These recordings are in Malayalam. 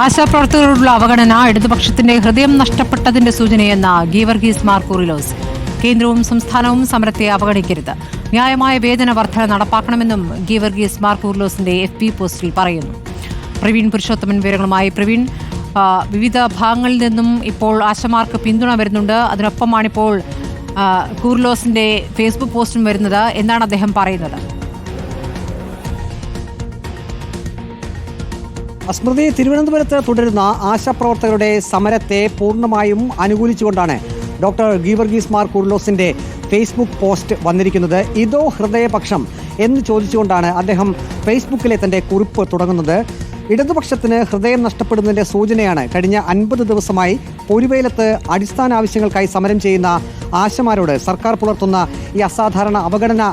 ആശാപ്രവർത്തകരോടുള്ള അവഗണന ഇടതുപക്ഷത്തിന്റെ ഹൃദയം നഷ്ടപ്പെട്ടതിന്റെ സൂചനയെന്ന ഗീവർഗീസ് മാർക്കൂറിലോസ്. കേന്ദ്രവും സംസ്ഥാനവും സമരത്തെ അവഗണിക്കരുത്. ന്യായമായ വേതന വർധന നടപ്പാക്കണമെന്നും ഗീവർഗീസ് മാർക്കൂറിലോസിന്റെ എഫ് പി പോസ്റ്റിൽ പറയുന്നു. പ്രവീൺ പുരുഷോത്തമൻ വിവരങ്ങളുമായി പ്രവീൺ. വിവിധ ഭാഗങ്ങളിൽ നിന്നും ഇപ്പോൾ ആശമാർക്ക് പിന്തുണ വരുന്നുണ്ട്. അതിനൊപ്പമാണിപ്പോൾ കൂർലോസിന്റെ ഫേസ്ബുക്ക് പോസ്റ്റും വരുന്നത് എന്നാണ് അദ്ദേഹം പറയുന്നത്. സ്മൃതി തിരുവനന്തപുരത്ത് തുടരുന്ന ആശാപ്രവർത്തകരുടെ സമരത്തെ പൂർണമായും അനുകൂലിച്ചുകൊണ്ടാണ് ഡോക്ടർ ഗീവർഗീസ് മാർ കുർലോസിന്റെ ഫേസ്ബുക്ക് പോസ്റ്റ് വന്നിരിക്കുന്നത്. ഇതോ ഹൃദയപക്ഷം എന്ന് ചോദിച്ചുകൊണ്ടാണ് അദ്ദേഹം ഫേസ്ബുക്കിലെ തന്റെ കുറിപ്പ് തുടങ്ങുന്നത്. ഇടതുപക്ഷത്തിന് ഹൃദയം നഷ്ടപ്പെടുന്നതിന്റെ സൂചനയാണ് കഴിഞ്ഞ അൻപത് ദിവസമായി പൊരുവേലത്ത് അടിസ്ഥാന ആവശ്യങ്ങൾക്കായി സമരം ചെയ്യുന്ന ആശമാരോട് സർക്കാർ പുലർത്തുന്ന ഈ അസാധാരണ അവഗണന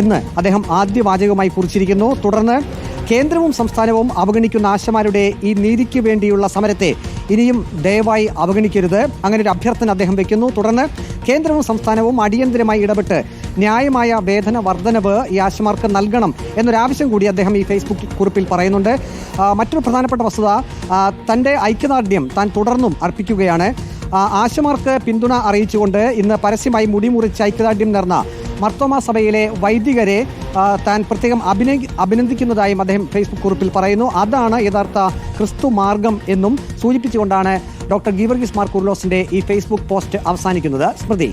എന്ന് അദ്ദേഹം ആദ്യ വാചകമായി കുറിച്ചിരിക്കുന്നു. തുടർന്ന് കേന്ദ്രവും സംസ്ഥാനവും അവഗണിക്കുന്ന ആശമാരുടെ ഈ നീതിക്ക് വേണ്ടിയുള്ള സമരത്തെ ഇനിയും ദയവായി അവഗണിക്കരുത്. അങ്ങനെ ഒരു അഭ്യർത്ഥന അദ്ദേഹം വെക്കുന്നു. തുടർന്ന് കേന്ദ്രവും സംസ്ഥാനവും അടിയന്തരമായി ഇടപെട്ട് ന്യായമായ വേതന വർധനവ് ഈ ആശമാർക്ക് നൽകണം എന്നൊരാവശ്യം കൂടി അദ്ദേഹം ഈ ഫേസ്ബുക്ക് കുറിപ്പിൽ പറയുന്നുണ്ട്. മറ്റൊരു പ്രധാനപ്പെട്ട വസ്തുത തന്റെ ഐക്യദാർഢ്യം താൻ തുടർന്നും അർപ്പിക്കുകയാണ്. ആശമാർക്ക് പിന്തുണ അറിയിച്ചുകൊണ്ട് ഇന്ന് പരസ്യമായി മുടിമുറിച്ച് ഐക്യദാർഢ്യം നേർന്ന മർത്തോമ സഭയിലെ വൈദികരെ താൻ പ്രത്യേകം അഭിനയി അഭിനന്ദിക്കുന്നതായും അദ്ദേഹം ഫേസ്ബുക്ക് കുറിപ്പിൽ പറയുന്നു. അതാണ് യഥാർത്ഥ ക്രിസ്തു മാർഗം എന്നും സൂചിപ്പിച്ചുകൊണ്ടാണ് ഡോക്ടർ ഗീവർഗീസ് മാർ കുർലോസിന്റെ ഈ ഫേസ്ബുക്ക് പോസ്റ്റ് അവസാനിക്കുന്നത്. സ്മൃതി.